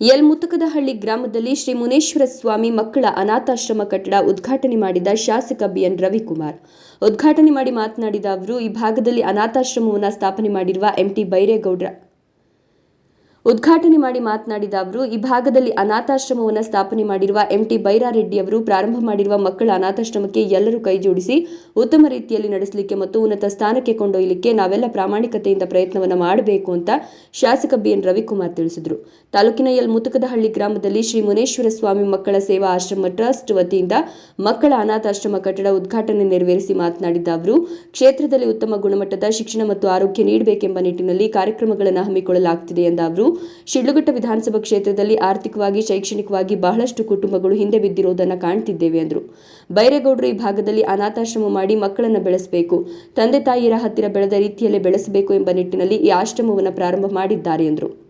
L ಮುತುಕದಹಳ್ಳಿ ಗ್ರಾಮದಲ್ಲಿ ಶ್ರೀ ಮುನೇಶ್ವರ ಸ್ವಾಮಿ ಮಕ್ಕಳ ಅನಾಥಾಶ್ರಮ ಕಟ್ಟಡ ಉದ್ಘಾಟನೆ ಮಾಡಿದ ಶಾಸಕ ಬಿಎನ್ ರವಿಕುಮಾರ್. ಉದ್ಘಾಟನೆ ಮಾಡಿ ಮಾತನಾಡಿದ ಅವರು, ಈ ಭಾಗದಲ್ಲಿ ಅನಾಥಾಶ್ರಮವನ್ನು ಸ್ಥಾಪನೆ ಮಾಡಿರುವ ಎಂಟಿ ಬೈರೇಗೌಡ್ರ ಉದ್ಘಾಟನೆ ಮಾಡಿ ಮಾತನಾಡಿದ ಅವರು, ಈ ಭಾಗದಲ್ಲಿ ಅನಾಥಾಶ್ರಮವನ್ನು ಸ್ಥಾಪನೆ ಮಾಡಿರುವ ಎಂಟಿ ಬೈರಾರೆಡ್ಡಿ ಅವರು ಪ್ರಾರಂಭ ಮಾಡಿರುವ ಮಕ್ಕಳ ಅನಾಥಾಶ್ರಮಕ್ಕೆ ಎಲ್ಲರೂ ಕೈಜೋಡಿಸಿ ಉತ್ತಮ ರೀತಿಯಲ್ಲಿ ನಡೆಸಲಿಕ್ಕೆ ಮತ್ತು ಉನ್ನತ ಸ್ಥಾನಕ್ಕೆ ಕೊಂಡೊಯ್ಯಲಿಕ್ಕೆ ನಾವೆಲ್ಲ ಪ್ರಾಮಾಣಿಕತೆಯಿಂದ ಪ್ರಯತ್ನವನ್ನು ಮಾಡಬೇಕು ಅಂತ ಶಾಸಕ ಬಿಎನ್ ರವಿಕುಮಾರ್ ತಿಳಿಸಿದರು. ತಾಲೂಕಿನ ಎಲ್ ಮುತುಕದಹಳ್ಳಿ ಗ್ರಾಮದಲ್ಲಿ ಶ್ರೀ ಮುನೇಶ್ವರ ಸ್ವಾಮಿ ಮಕ್ಕಳ ಸೇವಾ ಆಶ್ರಮ ಟ್ರಸ್ಟ್ ವತಿಯಿಂದ ಮಕ್ಕಳ ಅನಾಥಾಶ್ರಮ ಕಟ್ಟಡ ಉದ್ಘಾಟನೆ ನೆರವೇರಿಸಿ ಮಾತನಾಡಿದ ಅವರು, ಕ್ಷೇತ್ರದಲ್ಲಿ ಉತ್ತಮ ಗುಣಮಟ್ಟದ ಶಿಕ್ಷಣ ಮತ್ತು ಆರೋಗ್ಯ ನೀಡಬೇಕೆಂಬ ನಿಟ್ಟಿನಲ್ಲಿ ಕಾರ್ಯಕ್ರಮಗಳನ್ನು ಹಮ್ಮಿಕೊಳ್ಳಲಾಗುತ್ತಿದೆ ಎಂದ ಅವರು ಶಿಡ್ಲಘಟ್ಟ ವಿಧಾನಸಭಾ ಕ್ಷೇತ್ರದಲ್ಲಿ ಆರ್ಥಿಕವಾಗಿ, ಶೈಕ್ಷಣಿಕವಾಗಿ ಬಹಳಷ್ಟು ಕುಟುಂಬಗಳು ಹಿಂದೆ ಬಿದ್ದಿರುವುದನ್ನು ಕಾಣ್ತಿದ್ದೇವೆ ಎಂದರು ಬೈರೇಗೌಡರು ಈ ಭಾಗದಲ್ಲಿ ಅನಾಥಾಶ್ರಮ ಮಾಡಿ ಮಕ್ಕಳನ್ನು ಬೆಳೆಸಬೇಕು, ತಂದೆ ತಾಯಿಯರ ಹತ್ತಿರ ಬೆಳೆದ ರೀತಿಯಲ್ಲೇ ಬೆಳೆಸಬೇಕು ಎಂಬ ನಿಟ್ಟಿನಲ್ಲಿ ಈ ಆಶ್ರಮವನ್ನು ಪ್ರಾರಂಭ ಮಾಡಿದ್ದಾರೆ ಎಂದರು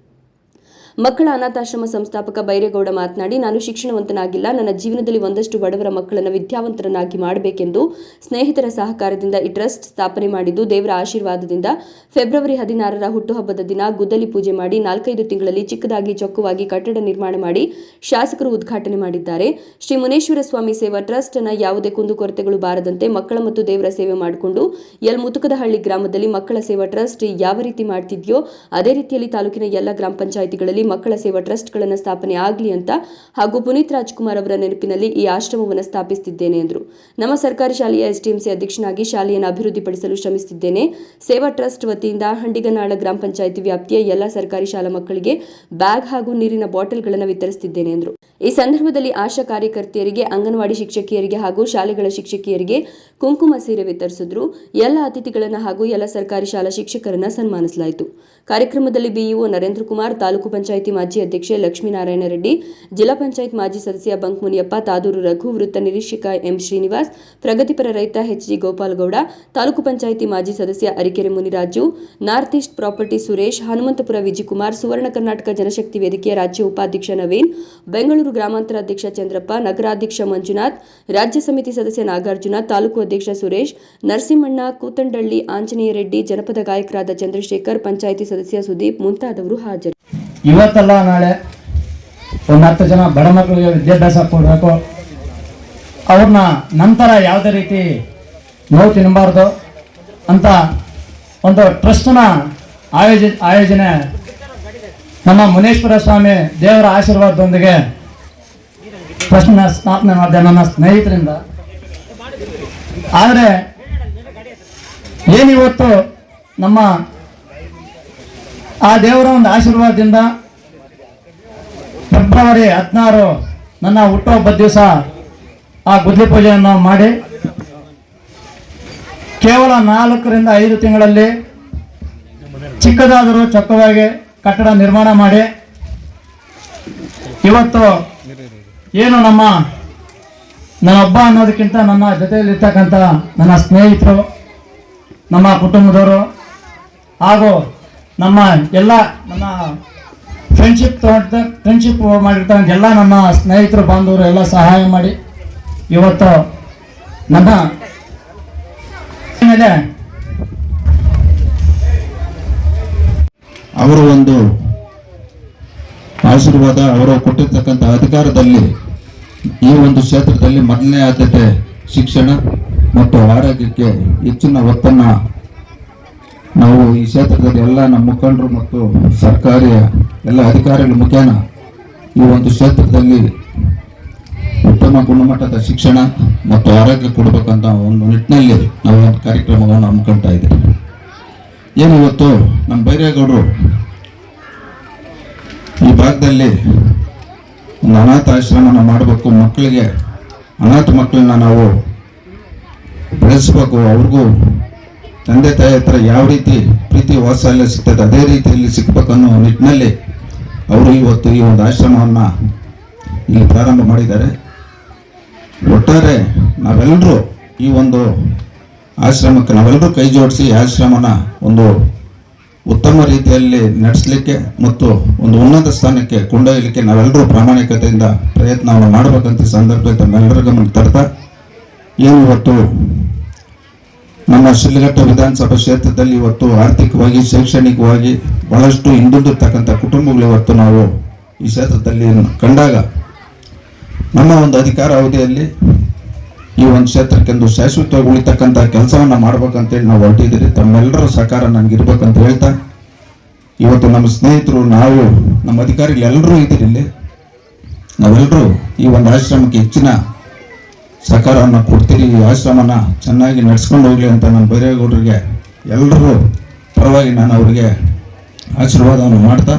ಮಕ್ಕಳ ಅನಾಥಾಶ್ರಮ ಸಂಸ್ಥಾಪಕ ಬೈರೇಗೌಡ ಮಾತನಾಡಿ, ನಾನು ಶಿಕ್ಷಣವಂತನಾಗಿಲ್ಲ. ನನ್ನ ಜೀವನದಲ್ಲಿ ಒಂದಷ್ಟು ಬಡವರ ಮಕ್ಕಳನ್ನು ವಿದ್ಯಾವಂತರನ್ನಾಗಿ ಮಾಡಬೇಕೆಂದು ಸ್ನೇಹಿತರ ಸಹಕಾರದಿಂದ ಈ ಟ್ರಸ್ಟ್ ಸ್ಥಾಪನೆ ಮಾಡಿದ್ದು, ದೇವರ ಆಶೀರ್ವಾದದಿಂದ ಫೆಬ್ರವರಿ ಹದಿನಾರರ ಹುಟ್ಟುಹಬ್ಬದ ದಿನ ಗುದ್ದಲಿ ಪೂಜೆ ಮಾಡಿ, ನಾಲ್ಕೈದು ತಿಂಗಳಲ್ಲಿ ಚಿಕ್ಕದಾಗಿ ಚೊಕ್ಕವಾಗಿ ಕಟ್ಟಡ ನಿರ್ಮಾಣ ಮಾಡಿ ಶಾಸಕರು ಉದ್ಘಾಟನೆ ಮಾಡಿದ್ದಾರೆ. ಶ್ರೀ ಮುನೇಶ್ವರ ಸ್ವಾಮಿ ಸೇವಾ ಟ್ರಸ್ಟ್ ಅನ್ನ ಯಾವುದೇ ಕುಂದುಕೊರತೆಗಳು ಬಾರದಂತೆ ಮಕ್ಕಳ ಮತ್ತು ದೇವರ ಸೇವೆ ಮಾಡಿಕೊಂಡು ಎಲ್ ಮುತುಕದಹಳ್ಳಿ ಗ್ರಾಮದಲ್ಲಿ ಮಕ್ಕಳ ಸೇವಾ ಟ್ರಸ್ಟ್ ಯಾವ ರೀತಿ ಮಾಡ್ತಿದ್ಯೋ, ಅದೇ ರೀತಿಯಲ್ಲಿ ತಾಲೂಕಿನ ಎಲ್ಲ ಗ್ರಾಮ ಪಂಚಾಯಿತಿಗಳಲ್ಲಿ ಮಕ್ಕಳ ಸೇವಾ ಟ್ರಸ್ಟ್ಗಳನ್ನು ಸ್ಥಾಪನೆ ಆಗಲಿ ಅಂತ ಹಾಗೂ ಪುನೀತ್ ರಾಜ್ಕುಮಾರ್ ಅವರ ನೆನಪಿನಲ್ಲಿ ಈ ಆಶ್ರಮವನ್ನು ಸ್ಥಾಪಿಸುತ್ತಿದ್ದೇನೆ ಎಂದರು. ನಮ್ಮ ಸರ್ಕಾರಿ ಶಾಲೆಯ ಎಸ್ಡಿಎಂಸಿ ಅಧ್ಯಕ್ಷನಾಗಿ ಶಾಲೆಯನ್ನು ಅಭಿವೃದ್ಧಿಪಡಿಸಲು ಶ್ರಮಿಸುತ್ತಿದ್ದೇನೆ ಸೇವಾ ಟ್ರಸ್ಟ್ ವತಿಯಿಂದ ಹಂಡಿಗನಾಳ ಗ್ರಾಮ ಪಂಚಾಯಿತಿ ವ್ಯಾಪ್ತಿಯ ಎಲ್ಲ ಸರ್ಕಾರಿ ಶಾಲಾ ಮಕ್ಕಳಿಗೆ ಬ್ಯಾಗ್ ಹಾಗೂ ನೀರಿನ ಬಾಟಲ್ಗಳನ್ನು ವಿತರಿಸುತ್ತಿದ್ದೇನೆ ಎಂದರು. ಈ ಸಂದರ್ಭದಲ್ಲಿ ಆಶಾ ಕಾರ್ಯಕರ್ತೆಯರಿಗೆ, ಅಂಗನವಾಡಿ ಶಿಕ್ಷಕಿಯರಿಗೆ ಹಾಗೂ ಶಾಲೆಗಳ ಶಿಕ್ಷಕಿಯರಿಗೆ ಕುಂಕುಮ ಸೀರೆ ವಿತರಿಸಿದ್ರು. ಎಲ್ಲ ಅತಿಥಿಗಳನ್ನು ಹಾಗೂ ಎಲ್ಲ ಸರ್ಕಾರಿ ಶಾಲಾ ಶಿಕ್ಷಕರನ್ನ ಸನ್ಮಾನಿಸಲಾಯಿತು. ಕಾರ್ಯಕ್ರಮದಲ್ಲಿ ಬಿಇಒ ನರೇಂದ್ರ ಕುಮಾರ್, ತಾಲೂಕು ಪಂಚಾಯಿತಿ ಮಾಜಿ ಅಧ್ಯಕ್ಷೆ ಲಕ್ಷ್ಮೀನಾರಾಯಣ ರೆಡ್ಡಿ, ಜಿಲ್ಲಾ ಪಂಚಾಯತ್ ಮಾಜಿ ಸದಸ್ಯ ಬಂಕ್ ಮುನಿಯಪ್ಪ, ತಾದೂರು ರಘು, ವೃತ್ತ ನಿರೀಕ್ಷಕ ಎಂ ಶ್ರೀನಿವಾಸ್, ಪ್ರಗತಿಪರ ರೈತ ಎಚ್ ಜಿ ಗೋಪಾಲಗೌಡ, ತಾಲೂಕು ಪಂಚಾಯಿತಿ ಮಾಜಿ ಸದಸ್ಯ Arikere Muniraju, north east property Suresh, Hanumanthapura Vijayakumar Suvarna Karnataka Janashakti ವೇದಿಕೆಯ ರಾಜ್ಯ ಉಪಾಧ್ಯಕ್ಷ ನವೀನ್, ಬೆಂಗಳೂರು ಗ್ರಾಮಾಂತರ ಅಧ್ಯಕ್ಷ ಚಂದ್ರಪ್ಪ, ನಗರಾಧ್ಯಕ್ಷ ಮಂಜುನಾಥ್, ರಾಜ್ಯ ಸಮಿತಿ ಸದಸ್ಯ ನಾಗಾರ್ಜುನ, ತಾಲೂಕು ಅಧ್ಯಕ್ಷ ಸುರೇಶ್, ನರಸಿಂಹಣ್ಣ, ಕೂತಂಡಳ್ಳಿ, ಆಂಜನೇಯ ರೆಡ್ಡಿ, ಜನಪದ ಗಾಯಕರಾದ ಚಂದ್ರಶೇಖರ್, ಪಂಚಾಯಿತಿ ಸದಸ್ಯ ಸುದೀಪ್ ಮುಂತಾದವರು ಹಾಜರು. ಇವತ್ತಲ್ಲ ನಾಳೆ ಒಂದು ಹತ್ತು ಜನ ಬಡ ಮಕ್ಕಳಿಗೆ ವಿದ್ಯಾಭ್ಯಾಸ ಕೊಡಬೇಕು. ಅವ್ರನ್ನ ನಂತರ ಯಾವುದೇ ರೀತಿ ನೋವು ತಿನ್ನಬಾರ್ದು ಅಂತ ಒಂದು ಟ್ರಸ್ಟ್ನ ಆಯೋಜ, ಆಯೋಜನೆ ನಮ್ಮ ಮುನೇಶ್ವರ ಸ್ವಾಮಿ ದೇವರ ಆಶೀರ್ವಾದದೊಂದಿಗೆ ಟ್ರಸ್ಟ್ನ ಸ್ಥಾಪನೆ ಮಾಡಿದೆ ನನ್ನ ಸ್ನೇಹಿತರಿಂದ. ಆದರೆ ಏನಿವತ್ತು ನಮ್ಮ ಆ ದೇವರ ಒಂದು ಆಶೀರ್ವಾದದಿಂದ ಫೆಬ್ರವರಿ ಹದಿನಾರು ನನ್ನ ಹುಟ್ಟುಹಬ್ಬದ ದಿವಸ ಆ ಗುದ್ಲಿ ಪೂಜೆಯನ್ನು ಮಾಡಿ, ಕೇವಲ ನಾಲ್ಕರಿಂದ ಐದು ತಿಂಗಳಲ್ಲಿ ಚಿಕ್ಕದಾದರೂ ಚೊಕ್ಕವಾಗಿ ಕಟ್ಟಡ ನಿರ್ಮಾಣ ಮಾಡಿ, ಇವತ್ತು ಏನು ನಮ್ಮ ನನ್ನ ಹಬ್ಬ ಅನ್ನೋದಕ್ಕಿಂತ ನನ್ನ ಜೊತೆಯಲ್ಲಿರ್ತಕ್ಕಂಥ ನನ್ನ ಸ್ನೇಹಿತರು, ನಮ್ಮ ಕುಟುಂಬದವರು ಹಾಗೂ ನಮ್ಮ ಎಲ್ಲ ನಮ್ಮ ಫ್ರೆಂಡ್ಶಿಪ್ ತೊಗೊಂಡ ಫ್ರೆಂಡ್ಶಿಪ್ ಮಾಡಿರ್ತಕ್ಕಂಥ ಎಲ್ಲ ನಮ್ಮ ಸ್ನೇಹಿತರು, ಬಾಂಧವರು ಎಲ್ಲ ಸಹಾಯ ಮಾಡಿ ಇವತ್ತು ನನ್ನ ಮೇಲೆ ಅವರು ಒಂದು ಆಶೀರ್ವಾದ, ಅವರು ಕೊಟ್ಟಿರ್ತಕ್ಕಂಥ ಅಧಿಕಾರದಲ್ಲಿ ಈ ಒಂದು ಕ್ಷೇತ್ರದಲ್ಲಿ ಮೊದಲನೇ ಆದ್ಯತೆ ಶಿಕ್ಷಣ ಮತ್ತು ಆರೋಗ್ಯಕ್ಕೆ ಹೆಚ್ಚಿನ ಒತ್ತನ್ನು ನಾವು ಈ ಕ್ಷೇತ್ರದಲ್ಲಿ ಎಲ್ಲ ನಮ್ಮ ಮುಖಂಡರು ಮತ್ತು ಸರ್ಕಾರಿಯ ಎಲ್ಲ ಅಧಿಕಾರಿಗಳ ಮುಖೇನ ಈ ಒಂದು ಕ್ಷೇತ್ರದಲ್ಲಿ ಉತ್ತಮ ಗುಣಮಟ್ಟದ ಶಿಕ್ಷಣ ಮತ್ತು ಆರೋಗ್ಯ ಕೊಡಬೇಕಂತ ಒಂದು ನಿಟ್ಟಿನಲ್ಲಿ ನಾವು ಒಂದು ಕಾರ್ಯಕ್ರಮವನ್ನು ಹಮ್ಮಿಕೊಳ್ತಾ ಇದ್ದೀವಿ. ಏನು ಇವತ್ತು ನಮ್ಮ ಬೈರೇಗೌಡರು ಈ ಭಾಗದಲ್ಲಿ ಒಂದು ಅನಾಥ ಆಶ್ರಮನ ಮಾಡಬೇಕು ಮಕ್ಕಳಿಗೆ, ಅನಾಥ ಮಕ್ಕಳನ್ನ ನಾವು ಬೆಳೆಸಬೇಕು, ಅವ್ರಿಗೂ ತಂದೆ ತಾಯಿ ಹತ್ರ ಯಾವ ರೀತಿ ಪ್ರೀತಿ ವಾತ್ಸಲ್ಯ ಸಿಗ್ತದೆ, ಅದೇ ರೀತಿಯಲ್ಲಿ ಸಿಗ್ಬೇಕನ್ನೋ ನಿಟ್ಟಿನಲ್ಲಿ ಅವರು ಇವತ್ತು ಈ ಒಂದು ಆಶ್ರಮವನ್ನು ಇಲ್ಲಿ ಪ್ರಾರಂಭ ಮಾಡಿದ್ದಾರೆ. ಒಟ್ಟಾರೆ ನಾವೆಲ್ಲರೂ ಈ ಒಂದು ಆಶ್ರಮಕ್ಕೆ ನಾವೆಲ್ಲರೂ ಕೈ ಜೋಡಿಸಿ ಆಶ್ರಮನ ಒಂದು ಉತ್ತಮ ರೀತಿಯಲ್ಲಿ ನಡೆಸಲಿಕ್ಕೆ ಮತ್ತು ಒಂದು ಉನ್ನತ ಸ್ಥಾನಕ್ಕೆ ಕೊಂಡೊಯ್ಯಲಿಕ್ಕೆ ನಾವೆಲ್ಲರೂ ಪ್ರಾಮಾಣಿಕತೆಯಿಂದ ಪ್ರಯತ್ನವನ್ನು ಮಾಡಬೇಕಂತ ಸಂದರ್ಭದಲ್ಲಿ ತಮ್ಮೆಲ್ಲರ ಗಮನ ತರ್ತಾ, ಏನು ಇವತ್ತು ನಮ್ಮ ಶಿಲ್ಘಟ್ಟ ವಿಧಾನಸಭಾ ಕ್ಷೇತ್ರದಲ್ಲಿ ಇವತ್ತು ಆರ್ಥಿಕವಾಗಿ, ಶೈಕ್ಷಣಿಕವಾಗಿ ಬಹಳಷ್ಟು ಹಿಂದುಳಿದಿರ್ತಕ್ಕಂಥ ಕುಟುಂಬಗಳು ಇವತ್ತು ನಾವು ಈ ಕ್ಷೇತ್ರದಲ್ಲಿ ಕಂಡಾಗ ನಮ್ಮ ಒಂದು ಅಧಿಕಾರ ಅವಧಿಯಲ್ಲಿ ಈ ಒಂದು ಕ್ಷೇತ್ರಕ್ಕೆಂದು ಶಾಶ್ವತವಾಗಿ ಉಳಿತಕ್ಕಂಥ ಕೆಲಸವನ್ನು ಮಾಡ್ಬೇಕಂತೇಳಿ ನಾವು ಹೊರಟಿದ್ದೀರಿ. ತಮ್ಮೆಲ್ಲರ ಸಹಕಾರ ನನಗಿರ್ಬೇಕಂತ ಹೇಳ್ತಾ, ಇವತ್ತು ನಮ್ಮ ಸ್ನೇಹಿತರು, ನಾವು, ನಮ್ಮ ಅಧಿಕಾರಿಗಳೆಲ್ಲರೂ ಇದ್ದೀರಿ ಇಲ್ಲಿ. ನಾವೆಲ್ಲರೂ ಈ ಒಂದು ಆಶ್ರಮಕ್ಕೆ ಹೆಚ್ಚಿನ ಸಹಕಾರವನ್ನು ಕೊಡ್ತೀರಿ ಈ ಆಶ್ರಮನ ಚೆನ್ನಾಗಿ ನಡೆಸ್ಕೊಂಡು ಹೋಗಲಿ ಅಂತ ನಾನು ಬೈರೇಗೌಡರಿಗೆ ಎಲ್ಲರೂ ಪರವಾಗಿ ನಾನು ಅವರಿಗೆ ಆಶೀರ್ವಾದವನ್ನು ಮಾಡ್ತಾ